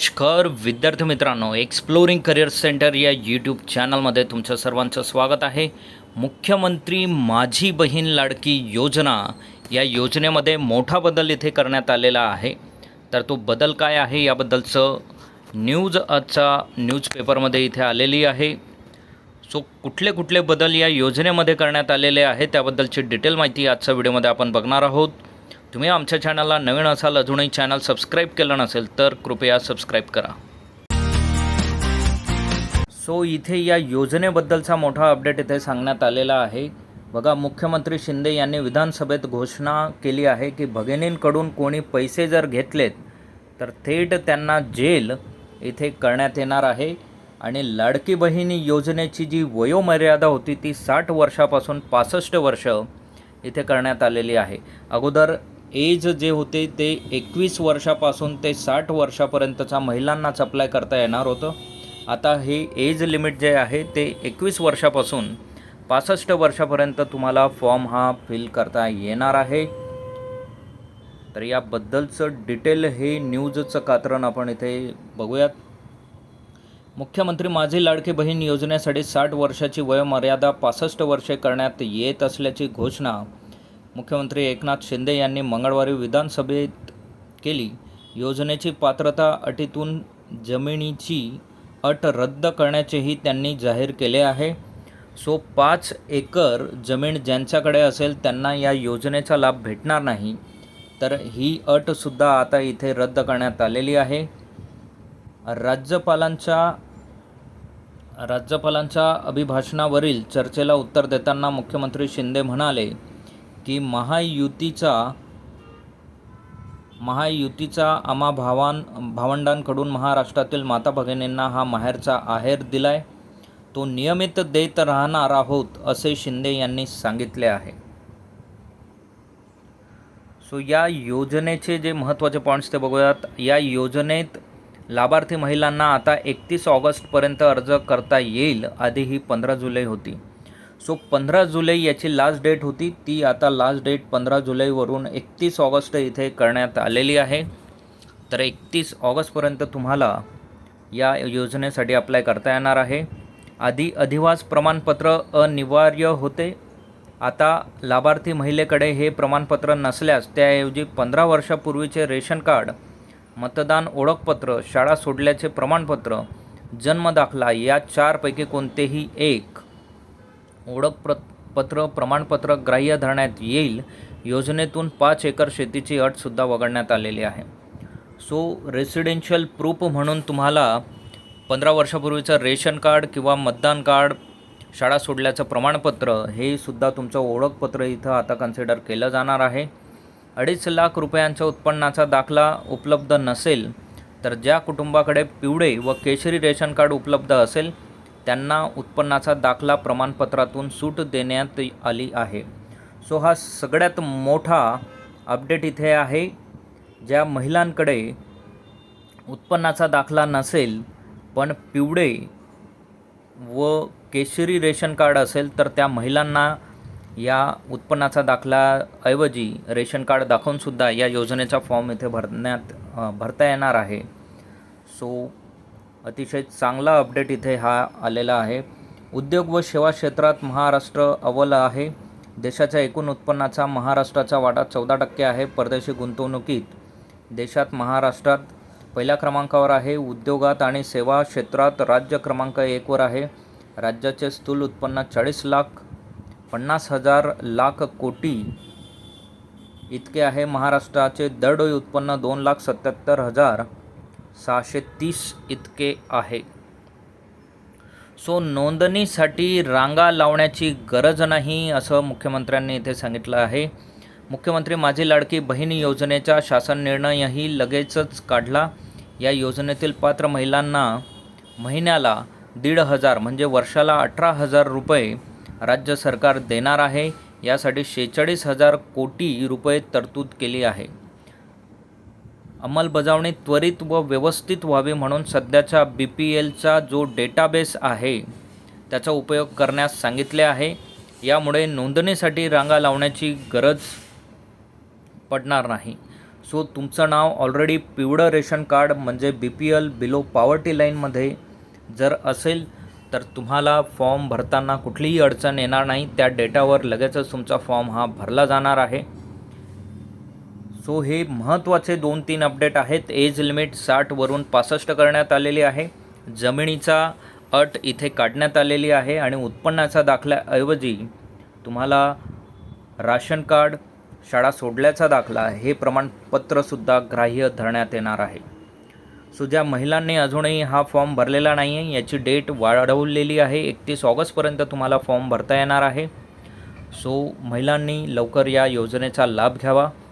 नमस्कार विद्यार्थी मित्रांनो एक्सप्लोरिंग करिअर सेंटर या यूट्यूब चॅनलमध्ये तुमचं सर्वांचं स्वागत आहे. मुख्यमंत्री माझी बहीण लाडकी योजना या योजनेमध्ये मोठा बदल इथे करण्यात आलेला आहे. तर तो बदल काय आहे याबद्दलचं न्यूज आजचा न्यूजपेपरमध्ये इथे आलेली आहे. सो कुठले कुठले बदल या योजनेमध्ये करण्यात आलेले आहे त्याबद्दलची डिटेल माहिती आजच्या व्हिडिओमध्ये आपण बघणार आहोत. तुम्ही आमच्या चॅनलला नवीन असाल अजूनही चॅनल सबस्क्राईब केलं नसेल तर कृपया सबस्क्राईब करा. सो इथे या योजनेबद्दलचा मोठा अपडेट इथे सांगण्यात आलेला आहे. बघा मुख्यमंत्री शिंदे यांनी विधानसभेत घोषणा केली आहे की भगिनींकडून कोणी पैसे जर घेतलेत तर थेट त्यांना जेल इथे करण्यात येणार आहे. आणि लाडकी बहिणी योजनेची जी वयोमर्यादा होती ती साठ वर्षापासून पासष्ट वर्ष इथे करण्यात आलेली आहे. अगोदर एज जे होते ते एकवीस वर्षापासून ते साठ वर्षापर्यंतचा महिलांनाच अप्लाय करता येणार होतं. आता हे एज लिमिट जे आहे ते एकवीस वर्षापासून पासष्ट वर्षापर्यंत तुम्हाला फॉर्म हा फिल करता येणार आहे. तर याबद्दलचं डिटेल हे न्यूजचं कात्रण आपण इथे बघूयात. मुख्यमंत्री माझी लाडकी बहीण योजनेसाठी साठ वर्षाची वयोमर्यादा पासष्ट वर्षे करण्यात येत असल्याची घोषणा मुख्यमंत्री एकनाथ शिंदे यांनी मंगळवारी विधानसभेत केली. योजनेची पात्रता अटीतून जमिनीची अट रद्द करण्याचेही त्यांनी जाहीर केले आहे. सो पाच एकर जमीन ज्यांच्याकडे असेल त्यांना या योजनेचा लाभ भेटणार नाही. तर ही अटसुद्धा आता इथे रद्द करण्यात आलेली आहे. राज्यपालांच्या राज्यपालांच्या अभिभाषणावरील चर्चेला उत्तर देताना मुख्यमंत्री शिंदे म्हणाले की महायुतीचा महायुतीचा आम्हा भावां भावंडांकडून महाराष्ट्रातील माता भगिनींना हा माहेरचा आहेर दिलाय. तो नियमित देत राहणार आहोत असे शिंदे यांनी सांगितले आहे. सो या योजनेचे जे महत्त्वाचे पॉईंट्स ते बघूयात. या योजनेत लाभार्थी महिलांना आता एकतीस ऑगस्टपर्यंत अर्ज करता येईल आधी ही पंधरा जुलै होती. सो पंधरा जुलै याची लास्ट डेट होती. ती आता लास्ट डेट पंधरा जुलैवरून एकतीस ऑगस्ट इथे करण्यात आलेली आहे. तर एकतीस ऑगस्टपर्यंत तुम्हाला या योजनेसाठी अप्लाय करता येणार आहे. आधी अधिवास प्रमाणपत्र अनिवार्य होते. आता लाभार्थी महिलेकडे हे प्रमाणपत्र नसल्यास त्याऐवजी पंधरा वर्षापूर्वीचे रेशन कार्ड मतदान ओळखपत्र शाळा सोडल्याचे प्रमाणपत्र जन्मदाखला या चारपैकी कोणतेही एक ओळख प्र पत्र प्रमाणपत्र ग्राह्य धरण्यात येईल. योजनेतून पाच एकर शेतीची अटसुद्धा वगळण्यात आलेली आहे. सो रेसिडेन्शियल प्रूफ म्हणून तुम्हाला पंधरा वर्षापूर्वीचं रेशन कार्ड किंवा मतदान कार्ड शाळा सोडल्याचं प्रमाणपत्र हे सुद्धा तुमचं ओळखपत्र इथं आता कन्सिडर केलं जाणार आहे. अडीच लाख रुपयांच्या उत्पन्नाचा दाखला उपलब्ध नसेल तर ज्या कुटुंबाकडे पिवळे व केशरी रेशन कार्ड उपलब्ध असेल त्यांना उत्पन्नाचा दाखला प्रमाणपत्रातून सूट देण्यात आली आहे. सो हा सगळ्यात मोठा अपडेट इथे आहे. ज्या महिलांकडे उत्पन्नाचा दाखला नसेल पण पिवळे व केशरी रेशन कार्ड असेल तर त्या महिलांना या उत्पन्नाचा दाखलाऐवजी रेशन कार्ड दाखवूनसुद्धा या योजनेचा फॉर्म इथे भरण्यात भरता येणार आहे. सो अतिशय चांगला अपडेट इथे हा आलेला आहे. उद्योग व सेवा क्षेत्रात महाराष्ट्र अव्वल आहे. देशाच्या एकूण उत्पन्नाचा महाराष्ट्राचा वाटा चौदा टक्के आहे. परदेशी गुंतवणुकीत देशात महाराष्ट्रात पहिल्या क्रमांकावर आहे. उद्योगात आणि सेवा क्षेत्रात राज्य क्रमांक एकवर आहे. राज्याचे स्थूल उत्पन्न चाळीस लाख पन्नास हजार लाख कोटी इतके आहे. महाराष्ट्राचे दरडोई उत्पन्न दोन लाख सत्याहत्तर हजार सहाशे तीस इतके आहे. सो नोंदणीसाठी रांगा लावण्याची गरज नाही असं मुख्यमंत्र्यांनी इथे सांगितलं आहे. मुख्यमंत्री माझी लाडकी बहीण योजनेचा शासन निर्णयही लगेचच काढला. या योजनेतील पात्र महिलांना महिन्याला दीड हजार म्हणजे वर्षाला अठरा हजार रुपये राज्य सरकार देणार आहे. यासाठी शेहेचाळीस हजार कोटी रुपये तरतूद केली आहे. अंमलबजावणी त्वरित व व्यवस्थित व्हावी म्हणून सध्याचा बी पी एलचा जो डेटाबेस आहे त्याचा उपयोग करण्यास सांगितले आहे. यामुळे नोंदणीसाठी रांगा लावण्याची गरज पडणार नाही. सो तुमचं नाव ऑलरेडी पिवळं रेशन कार्ड म्हणजे B P L below poverty लाईनमध्ये जर असेल तर तुम्हाला फॉर्म भरताना कुठलीही अडचण येणार नाही. त्या डेटावर लगेचच तुमचा फॉर्म हा भरला जाणार आहे. सो हे महत्त्वाचे दोन तीन अपडेट आहेत. एज लिमिट साठवरून पासष्ट करण्यात आलेली आहे. जमिनीचा अट इथे काढण्यात आलेली आहे आणि उत्पन्नाच्या दाखल्याऐवजी तुम्हाला राशन कार्ड शाळा सोडल्याचा दाखला हे प्रमाणपत्रसुद्धा ग्राह्य धरण्यात येणार आहे. सो ज्या महिलांनी अजूनही हा फॉर्म भरलेला नाही आहे याची डेट वाढवलेली आहे. एकतीस ऑगस्टपर्यंत तुम्हाला फॉर्म भरता येणार आहे. सो महिलांनी लवकर या योजनेचा लाभ घ्यावा.